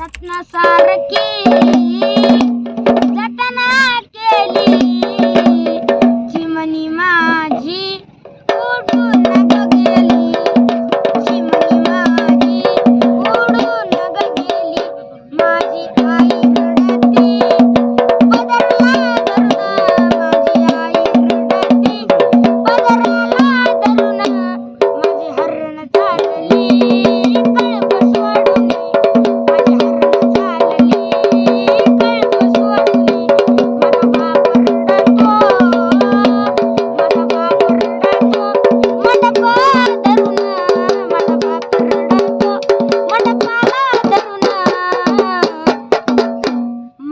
ರತ್ನ ಸಾರಕ್ಕಿ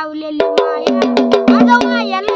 ഉണ്ടാവില്ലല്ലോ മായ. അതോ അയൽ